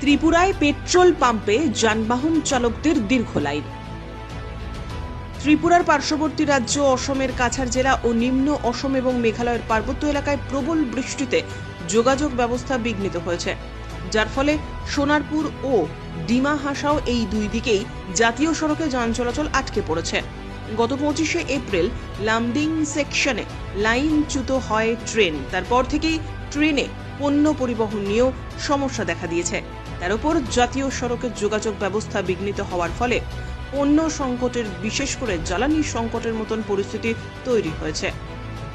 ত্রিপুরায় পেট্রোল পাম্পে যানবাহন চালকদের দীর্ঘ লাইন। ত্রিপুরার পার্শ্ববর্তী রাজ্য অসমের কাছাড় জেলা ও নিম্ন অসম এবং মেঘালয়ের পার্বত্য এলাকায় প্রবল বৃষ্টিতে যোগাযোগ ব্যবস্থা বিঘ্নিত হয়েছে। যার ফলে সোনারপুর ও ডিমা হাসাও এই দুই দিকেই জাতীয় সড়কে যান চলাচল আটকে পড়েছে। গত পঁচিশে এপ্রিল লামডিং সেকশনে লাইনচ্যুত হয় ট্রেন। তারপর থেকেই ট্রেনে পণ্য পরিবহন নিয়েও সমস্যা দেখা দিয়েছে। তার উপর জাতীয় সড়কের যোগাযোগ ব্যবস্থা বিঘ্নিত হওয়ার ফলে পণ্য সংকটের, বিশেষ করে জ্বালানি সংকটের মতন পরিস্থিতি তৈরি হয়েছে।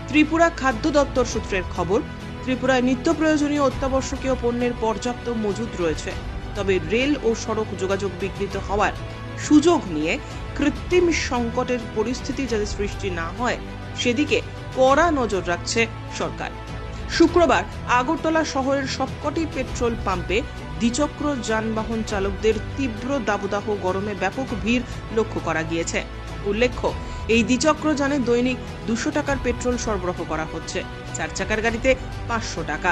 ত্রিপুরা খাদ্য দপ্তর সূত্রের খবর, ত্রিপুরায় নিত্য প্রয়োজনীয় অত্যাবশ্যকীয় পণ্যের পর্যাপ্ত মজুদ রয়েছে। তবে রেল ও সড়ক যোগাযোগ বিঘ্নিত হওয়ার সুযোগ নিয়ে কৃত্রিম সংকটের পরিস্থিতি যাতে সৃষ্টি না হয়, সেদিকে কড়া নজর রাখছে সরকার। শুক্রবার আগরতলা শহরের সবকটি পেট্রোল পাম্পে দ্বিচক্র যানবাহন চালকদের তীব্র দাবদাহ, গরমে ব্যাপক ভিড় লক্ষ্য করা গিয়েছে। উল্লেখ্য, এই দ্বিচক্র যানে দৈনিক দুশো টাকার পেট্রোল সরবরাহ করা হচ্ছে। চার চাকার গাড়িতে পাঁচশো টাকা।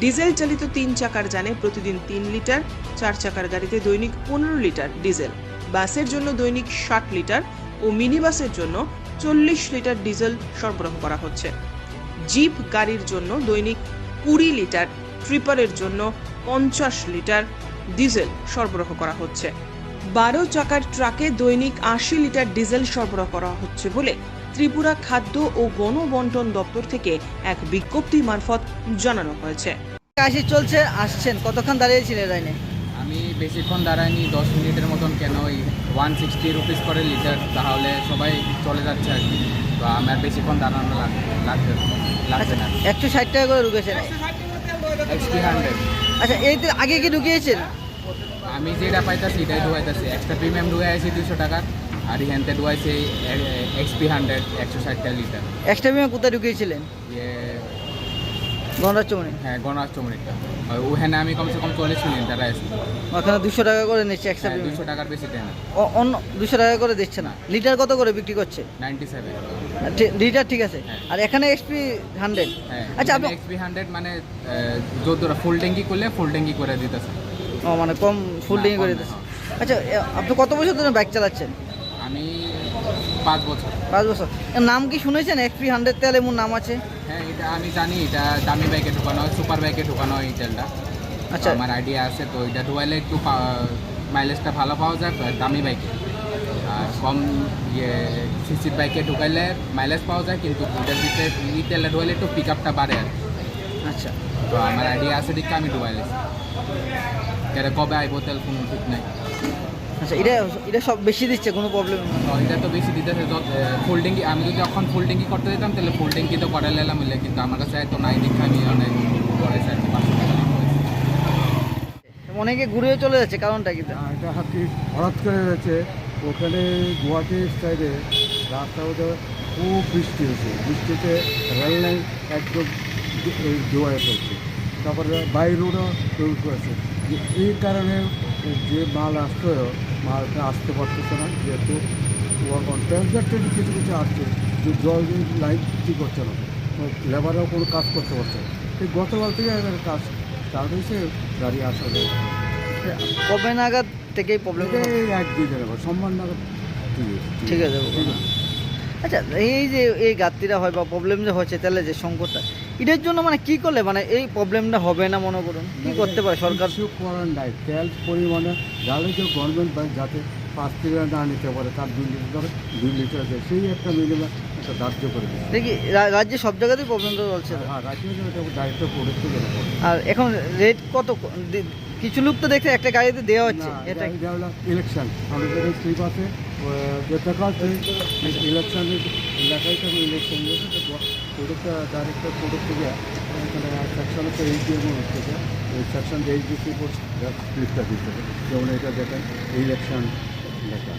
ডিজেল চালিত তিন চাকার যানে প্রতিদিন তিন লিটার, চার চাকার গাড়িতে দৈনিক পনেরো লিটার ডিজেল। বাসের জন্য দৈনিক ষাট লিটার ও মিনি বাসের জন্য চল্লিশ লিটার ডিজেল সরবরাহ করা হচ্ছে। জিপ গাড়ির জন্য দৈনিক কুড়ি লিটার, ট্রিপারের জন্য পঞ্চাশ লিটার ডিজেল সরবরাহ করা হচ্ছে। বারো চাকার ট্রাকে দৈনিক আশি লিটার ডিজেল সরবরাহ করা হচ্ছে বলে ত্রিপুরা খাদ্য ও গণবন্টন দপ্তর থেকে এক বিজ্ঞপ্তি মারফত জানানো হয়েছে। কাশি চলছে আসছেন। কতক্ষণ দাঁড়িয়েছিলেন লাইনে? আমি বেশিক্ষণ দাঁড়াইনি দশ মিনিটের মতন কেন ওই ওয়ান সিক্সটি রুপিস করে লিটার তাহলে সবাই চলে যাচ্ছে আর কি। তো আমার বেশিক্ষণ দাঁড়ানো লাগ- লাগবে লাগবে না। একশো ষাট টাকা করে ঢুকেছেন এক্সপি হান্ড্রেড আচ্ছা এই তো আগে কি ঢুকিয়েছেন? আমি যেটা পাইতাছি এটাই ঢুকাইতেছি। এক্সট্রা প্রিমিয়াম ঢুকাইছি দুশো টাকার আর এখানতে ঢুকাইছি এক্সপি হান্ড্রেড একশো ষাট লিটার এক্সট্রা প্রিমিয়াম কোথায় ঢুকিয়েছিলেন? হ্যাঁ গণরাজ ওখানে আমি কমসে কম চল্লিশ মিনিট দাঁড়াইছি ওখানে দুশো টাকা করে নিচ্ছে এক্সট্রা হ্যাঁ দুশো টাকার বেশি দেয় না। অন্য দুশো টাকা করে দিচ্ছে না। লিটার কত করে বিক্রি করছে? Ninety seven. লিটার ঠিক আছে। হ্যাঁ। আর এখানে এক্সপি হান্ড্রেড হ্যাঁ আচ্ছা আপনি এক্সপি হান্ড্রেড মানে ফুল ট্যাঙ্কি করলে ফুল ট্যাঙ্কি করে দিতেছে। ও মানে কম ফুল করে দিচ্ছে আচ্ছা আপনি কত বছর ধরে বাইক চালাচ্ছেন? আমি পাঁচ বছর। পাঁচ বছর। নাম কি শুনেছেন? এক্সপি হান্ড্রেড তেল এমন নাম আছে? হ্যাঁ এটা আমি জানি এটা দামি বাইকে ঢুকানো হয় সুপার বাইকে ঢুকানো হয় এই তেলটা। আচ্ছা। আমার আইডিয়া আছে তো এটা ঢুকাইলে একটু মাইলেজটা ভালো পাওয়া যায় দামি বাইকে আর কম ইয়ে সিসির বাইকে ঢুকাইলে মাইলেজ পাওয়া যায় কিন্তু এটার ভিতরে এই তেলটা ঢুকাইলে একটু পিক আপটা বাড়ে আর আচ্ছা। তো আমার আইডিয়া আছে দিকে আমি ঢুকাইলেছি এটা কবে আইব তেল কোনো ঠিক নাই। আচ্ছা এটা এটা সব বেশি দিচ্ছে কোনো প্রবলেম এটা তো বেশি দিতেছে ফুল ট্যাঙ্কি আমি যদি যখন ফুল ট্যাঙ্কি করতে দিতাম তাহলে ফুল ট্যাঙ্কি তো করে নিলাম মিলে কিন্তু আমার কাছে তো নাই দেখে আমি অনেক করেছি আর কি পাঁচশো টাকা অনেকে ঘুরে চলে যাচ্ছে কারণটা কি? আর এটা হাতি হঠাৎ করে রয়েছে ওখানে গুয়াহাটি সাইডে রাস্তার মধ্যে খুব বৃষ্টি হয়েছে। বৃষ্টিতে রেল লাইন একদম জোয়ারে পড়ছে। তারপরে বাই রোডও তৈরি করেছে। এই কারণে যে মাল আসতো মালটা আসতে পারতেছে না যেহেতু ট্রান্সজাক্টেড কিছু কিছু আসছে যে জল লাইন কী করছে না। লেবারও কোনো কাজ করতে পারছে না। এই গতকাল থেকে কাজ স্টার্ট হয়েছে গাড়ি আসা যায় কবে নাগাদ থেকেই প্রবলেম এই এক দুই পর সম্মান নাগাদ ঠিক আছে। ঠিক আছে আচ্ছা এই যে এই গাত্রীরা হয় বা প্রবলেম যে হচ্ছে তাহলে যে সংকটটা এটার জন্য মানে কি করলে? মানে এই প্রবলেমটা হবে না মনে করুন। কি করতে পারে সরকার? কিছু করার নাই। তেল পরিমাণে জ্বালানি গভর্নমেন্ট বাইক যাতে পাঁচ লিটার না নিতে পারে তার দুই লিটার ধরে দুই লিটার দেয়। সেই একটা মিনিমাম একটা ধার্য করে দেয়। দেখি রাজ্যে সব জায়গাতেই প্রবলেমটা চলছে? হ্যাঁ রাজ্যের এটা দায়িত্ব পড়েছে আর এখন রেট কত? কিছু লোক তো দেখছে একটা গাড়িতে দেওয়া হচ্ছে। এটা ইলেকশন আমাদের স্লিপ আছে দেখা ইলেকশনের লেখাই ইলেকশন প্রোডক্ট থেকে এখানে সেকশন হচ্ছে এইচ ডি এমও হচ্ছে ওই সেকশন এইচ ডি সি স্লিপটা দিতে হবে। যেমন এটা দেখেন ইলেকশন লেখা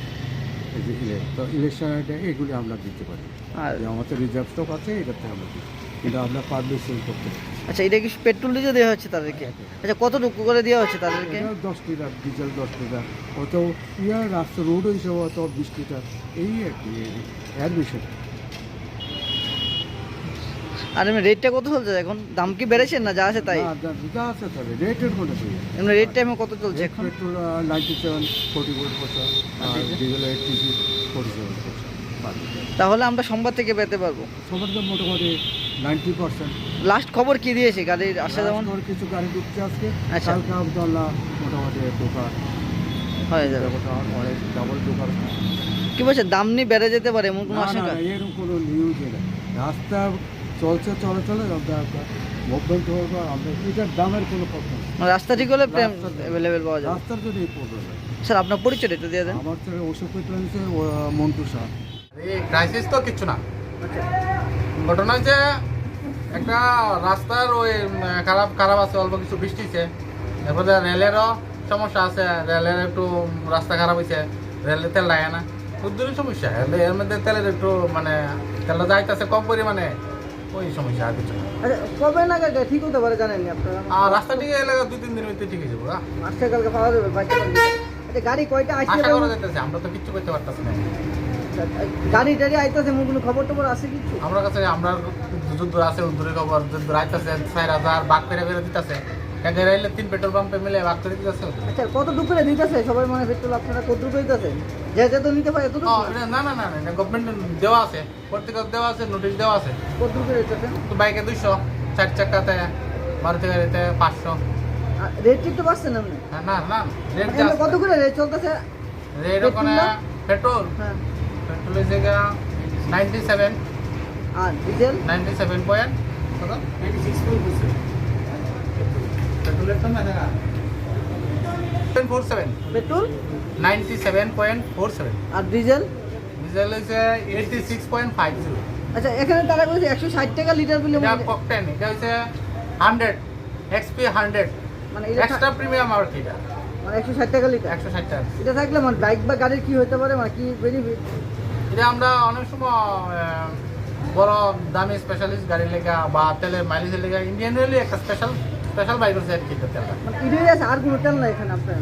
এই যে তো ইলেকশন এগুলি আমরা দিতে পারি। আর আমাদের রিজার্ভ স্টক আছে এটাতে আমরা দিই। কিন্তু আমরা পাবলিক সেল করতে আচ্ছা এটা কি পেট্রোল ডিজেল দেওয়া হচ্ছে তাদেরকে? আচ্ছা কতটুকু করে দেওয়া হচ্ছে তাদেরকে? দশ লিটার ডিজেল দশ লিটার অত ইয়ার রাস্তা রোড হিসেবে অত বিশ লিটার এই আর কি বিষয় আর এমনি রেটটা কত চলছে? এখন দাম কি বেড়েছে না যা আছে তাই? যা- আছে তাহলে রেটের কোনো ঠিক এমনি রেট টাইমে কত চলছে এখন? Petrol ninety seven forty four পয়সা আর ডিজেল এইটটি ফোর্টি সেভেন তাহলে আমরা সোমবার থেকে পেতে পারব। মোটামুটি নাইনটি পার্সেন্ট লাস্ট খবর কি দিয়েছে? গাড়ির আসা যেমন? কিছু গাড়ি ঢুকছে আজকে। আচ্ছা। মোটামুটি দোকান। হয়ে যাবে। অনেক ডাবল দোকান। কি বলছে? দাম নিয়ে বেড়ে যেতে পারে এমন কোনো আশঙ্কা? এরকম কোনো নিউজ রাস্তা চলছে চলে চলে মুভমেন্ট হবে আমরা এটার দামের কোনো। মানে রাস্তা ঠিক হলে অ্যাভেলেবেল পাওয়া যাবে। রাস্তার জন্য এই প্রবলেম স্যার আপনার পরিচয় একটু দিয়ে দেন। আমার থেকে ওষুধ পেট্রোলসে মন্টু শাহ এই ক্রাইসিস তো কিচ্ছু না। ঘটনা হচ্ছে একটা রাস্তার ওই খারাপ খারাপ আছে অল্প কিছু বৃষ্টিছে এরপরে রেলেরও সমস্যা আছে রেলের একটু রাস্তা খারাপ হয়েছে রেলে তেল লাগে না। উদ্দূরই সমস্যা। এর এর মধ্যে তেলের একটু মানে তেলটা যাইতেছে কম পরিমাণে। ওই সমস্যা আর কিছু না আচ্ছা কবে নাগাদ ঠিক হতে পারে জানেন আপনারা? আর রাস্তা ঠিক এলাকা দুই তিন দিনের ঠিক হয়ে যাব আজকে কালকে পাওয়া যাবে বাইকটা আচ্ছা গাড়ি কয়টা আসছে আমরা তো কিচ্ছু করতে পারতাছি না। গাড়ি টাড়ি আইতেছে কোনো খবর টবর আছে কিছু? আমার কাছে আমরা যুদ্ধ আছে দূরে খবর যুদ্ধ আইতেছে হাজার বাঘ পেরে ফেলে দিতেছে। এক রাইলে তিন পেট্রোল পাম্পে মিলে বাঘ করে দিতেছে আচ্ছা কত দুপুরে দিতেছে? সবাই মানে পেট্রোল আপনারা কত দিতেছে? যে যে তো নিতে পারে এত না না না না গভর্নমেন্ট দেওয়া আছে। প্রত্যেক দেওয়া আছে নোটিশ দেওয়া আছে। কত দিতেছে? তো বাইকে দুইশো চার চাকাতে মারুতি গাড়িতে পাঁচশো। রেট একটু বাড়ছে আপনি হ্যাঁ, না না রেট এমনি কত করে রেট চলতেছে? রেট ওখানে পেট্রোল হ্যাঁ। পেট্রোল এসে নাইনটি সেভেন আর ডিজেল নাইনটি সেভেন পয়েন্ট কত পেট্রোলের তো না four seven petrol ninety seven point four seven আর ডিজেল ডিজেল হচ্ছে eighty six point five zero আচ্ছা এখানে তারা বলছে একশো ষাট টাকা লিটার বলে এটা ককটেন এটা হচ্ছে হান্ড্রেড এক্সপি হান্ড্রেড মানে এটা এক্সট্রা প্রিমিয়াম আর কি এটা? মানে একশো ষাট টাকা লিটার একশো ষাট টাকা। এটা থাকলে মানে বাইক বা গাড়ির কি হতে পারে? মানে কি বেনিফিট এটা আমরা অনেক সময় বড় দামি স্পেশালিস্ট গাড়ির লেগা বা তেলের মাইলেজের লেগা ইন্ডিয়ান রেলই একটা স্পেশাল স্পেশাল বাইক আছে আর কি তেলটা। মানে আছে আর কোনো তেল নাই এখানে আপনার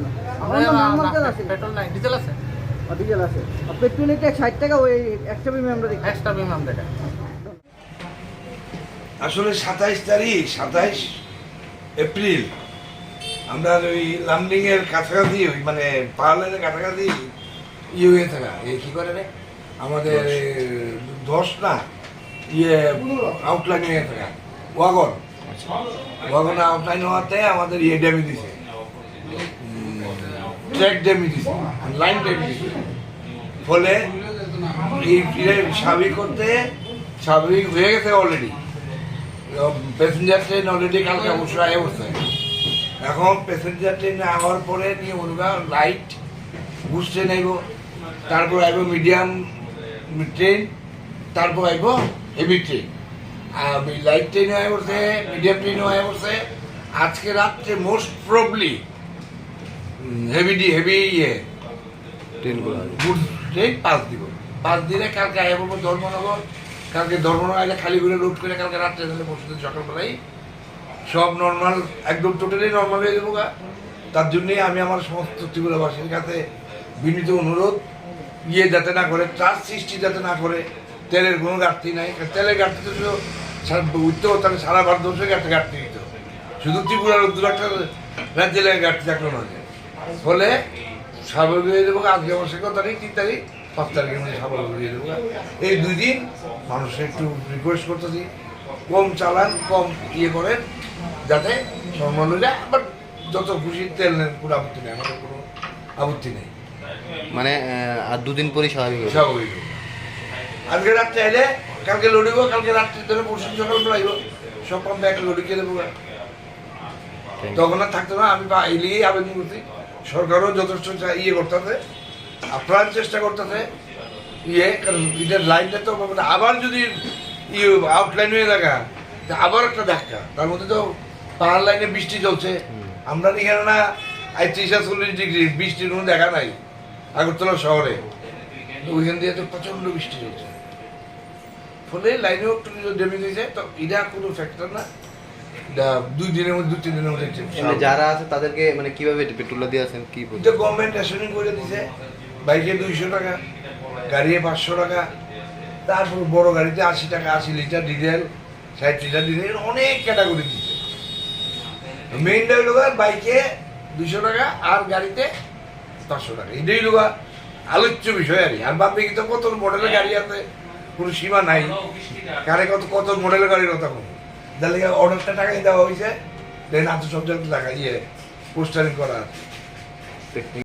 নর্মাল তেল আছে। পেট্রোল নাই ডিজেল আছে। আর ডিজেল আছে। পেট্রোল এটা ষাট টাকা ওই বিমে আমরা দেখি। এক্সট্রা আসলে সাতাইশ তারিখ সাতাইশ এপ্রিল। আমরা ওই লামডিং এর কাছাকাছি ওই মানে পাহাড়ের কাছাকাছি ইয়ে হয়ে থাকা। এই কি করে রে? আমাদের এ, দশ না ইয়ে আউটলাইন হয়ে থাকা। ওয়াগন। ওয়াগন আউটলাইন হওয়াতে আমাদের ইয়ে ড্যামি দিছে। ট্র্যাক ড্যামি দিছে লাইন ড্যামি দিছে। ফলে এই স্বাভাবিক করতে স্বাভাবিক হয়ে গেছে অলরেডি প্যাসেঞ্জার ট্রেন অলরেডি কালকে অবশ্যই আয় অবস্থায় এখন প্যাসেঞ্জার ট্রেনে আওয়ার পরে নিয়ে বলবা লাইট বুস ট্রেন তারপর আইব মিডিয়াম ট্রেন তারপর আইব হেভি ট্রেন আর লাইট ট্রেনে বলছে মিডিয়াম ট্রেনেও আয় বলছে আজকে রাত্রে মোস্ট প্রবলি হেভি ডি হেভি ইয়ে ট্রেন পাস দিব। পাস দিলে কালকে আয় বলব ধর্মনগর কালকে ধর্মনগর আইলে খালি করে রোড করে কালকে রাত্রে তাহলে পরশু দিন সকালবেলায়। সব নর্মাল একদম টোটালি নর্মাল হয়ে যাব গা। তার জন্যই আমি আমার সমস্ত ত্রিপুরাবাসীর কাছে বিনীত অনুরোধ ইয়ে যাতে না করে চার্জ সৃষ্টি যাতে না করে তেলের কোনো ঘাটতি নাই। তেলের ঘাটতি তো শুধু হতো তাহলে সারা ভারতবর্ষে একটা ঘাটতি দিত শুধু ত্রিপুরার দু একটা রাজ্যের ঘাটতি থাকল না ফলে স্বাভাবিক হয়ে যাব আজকে আমার কত তারিখ তিন তারিখ পাঁচ তারিখের মধ্যে স্বাভাবিক হয়ে যাব এই দুই দিন মানুষের একটু রিকোয়েস্ট করতেছি কম চালান কম ইয়ে করেন যাতে সম্মান হয়ে যায় আবার যত খুশি তেল নেন কোনো আপত্তি নেই আমাদের কোনো আপত্তি নেই। মানে আর দুদিন পরই স্বাভাবিক স্বাভাবিক আজকে রাত্রে এলে কালকে লড়িব কালকে রাত্রে ধরে পরশু সকাল বেলাইব সব পাম্পে একটা লড়ি খেয়ে দেবো তখন আর থাকতো না আমি বা এলিয়েই আবেদন করছি। সরকারও যথেষ্ট ইয়ে করতেছে আপ্রাণ চেষ্টা করতেছে। ইয়ে কারণ এটার লাইনটা তো আবার যদি ইয়ে আউটলাইন হয়ে তা আবার একটা ধাক্কা। তার মধ্যে তো পাহাড় লাইনে বৃষ্টি চলছে। আমরা এখানে না আইত্রিশ চল্লিশ ডিগ্রি বৃষ্টির কোনো দেখা নাই। আগরতলা শহরে। ওইখান দিয়ে তো প্রচণ্ড বৃষ্টি চলছে। ফলে লাইনেও একটু ড্যামেজ হয়েছে তো এটা কোনো ফ্যাক্টর না। দুই দিনের মধ্যে দুই তিন দিনের মধ্যে যারা আছে তাদেরকে মানে কীভাবে পেট্রোল দিয়ে আছেন কি? এটা গভর্নমেন্ট রেশনিং করে দিছে। বাইকে দুইশো টাকা গাড়িতে পাঁচশো টাকা তারপর বড় গাড়িতে আশি টাকা আশি লিটার ডিজেল ষাট লিটার দিলে অনেক ক্যাটাগরি দিচ্ছে মেইনটা হইল বাইকে দুশো টাকা আর গাড়িতে পাঁচশো টাকা। এটাই হইল আলোচ্য বিষয় আর কি। আর বাদ তো কত মডেলের গাড়ি আছে? কোনো সীমা নাই। কারে কত কত মডেল গাড়ির কথা বলব? যার লেগে অর্ডারটা টাকাই দেওয়া হয়েছে, দেন জায়গায় টাকা ইয়ে পোস্টারিং করা। আছে